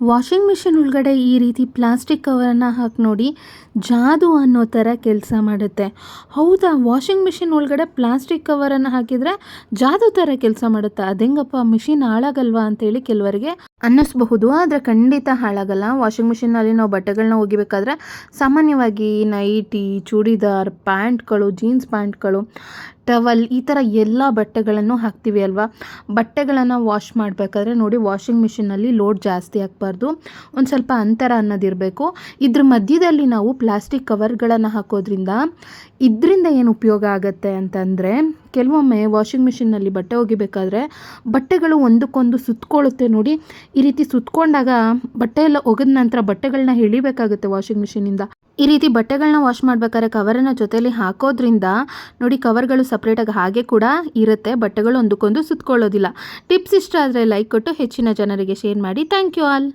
Washing machine ಒಳಗಡೆ ಈ ರೀತಿ ಪ್ಲಾಸ್ಟಿಕ್ ಕವರನ್ನು ಹಾಕಿ ನೋಡಿ ಜಾದು ಅನ್ನೋ ಥರ ಕೆಲಸ ಮಾಡುತ್ತೆ. ಹೌದಾ, ವಾಷಿಂಗ್ ಮಿಷಿನ್ ಒಳಗಡೆ ಪ್ಲಾಸ್ಟಿಕ್ ಕವರನ್ನು ಹಾಕಿದರೆ ಜಾದು ಥರ ಕೆಲಸ ಮಾಡುತ್ತೆ? ಅದೆಂಗಪ್ಪ, ಮಿಷಿನ್ ಹಾಳಾಗಲ್ವಾ ಅಂತೇಳಿ ಕೆಲವರಿಗೆ ಅನ್ನಿಸ್ಬಹುದು. ಆದರೆ ಖಂಡಿತ ಹಾಳಾಗಲ್ಲ. ವಾಷಿಂಗ್ ಮಿಷಿನಲ್ಲಿ ನಾವು ಬಟ್ಟೆಗಳನ್ನ ಒಗಿಬೇಕಾದ್ರೆ ಸಾಮಾನ್ಯವಾಗಿ ನೈಟಿ, ಚೂಡಿದಾರ್, ಪ್ಯಾಂಟ್ಗಳು, ಜೀನ್ಸ್ ಪ್ಯಾಂಟ್ಗಳು, ಟವಲ್ ಈ ಥರ ಎಲ್ಲ ಬಟ್ಟೆಗಳನ್ನು ಹಾಕ್ತೀವಿ ಅಲ್ವಾ? ಬಟ್ಟೆಗಳನ್ನು ವಾಶ್ ಮಾಡಬೇಕಾದ್ರೆ ನೋಡಿ ವಾಷಿಂಗ್ ಮಿಷಿನಲ್ಲಿ ಲೋಡ್ ಜಾಸ್ತಿ ಹಾಕ್ಬಾರ್ದು. ಒಂದು ಸ್ವಲ್ಪ ಅಂತರ ಅನ್ನೋದಿರಬೇಕು ಇದ್ರ ಮಧ್ಯದಲ್ಲಿ ನಾವು ಪ್ಲಾಸ್ಟಿಕ್ ಕವರ್ಗಳನ್ನು ಹಾಕೋದ್ರಿಂದ ಇದರಿಂದ ಏನು ಉಪಯೋಗ ಆಗುತ್ತೆ ಅಂತಂದರೆ ಕೆಲವೊಮ್ಮೆ ವಾಷಿಂಗ್ ಮಿಷಿನ್ನಲ್ಲಿ ಬಟ್ಟೆ ಒಗಿಬೇಕಾದ್ರೆ ಬಟ್ಟೆಗಳು ಒಂದಕ್ಕೊಂದು ಸುತ್ತಕೊಳ್ಳುತ್ತೆ ನೋಡಿ. ಈ ರೀತಿ ಸುತ್ತಕೊಂಡಾಗ ಬಟ್ಟೆ ಎಲ್ಲ ಒಗೆದ ನಂತರ ಬಟ್ಟೆಗಳನ್ನ ಎಳಿಬೇಕಾಗುತ್ತೆ ವಾಷಿಂಗ್ ಮಿಷಿನಿಂದ. ಈ ರೀತಿ ಬಟ್ಟೆಗಳನ್ನ ವಾಶ್ ಮಾಡ್ಬೇಕಾದ್ರೆ ಕವರನ್ನ ಜೊತೆಯಲ್ಲಿ ಹಾಕೋದ್ರಿಂದ ನೋಡಿ ಕವರ್ಗಳು ಸಪ್ರೇಟಾಗಿ ಹಾಗೆ ಕೂಡ ಇರುತ್ತೆ. ಬಟ್ಟೆಗಳು ಒಂದಕ್ಕೊಂದು ಸುತ್ತಕೊಳ್ಳೋದಿಲ್ಲ ಟಿಪ್ಸ್ ಇಷ್ಟ ಆದರೆ ಲೈಕ್ ಕೊಟ್ಟು ಹೆಚ್ಚಿನ ಜನರಿಗೆ ಶೇರ್ ಮಾಡಿ. Thank you all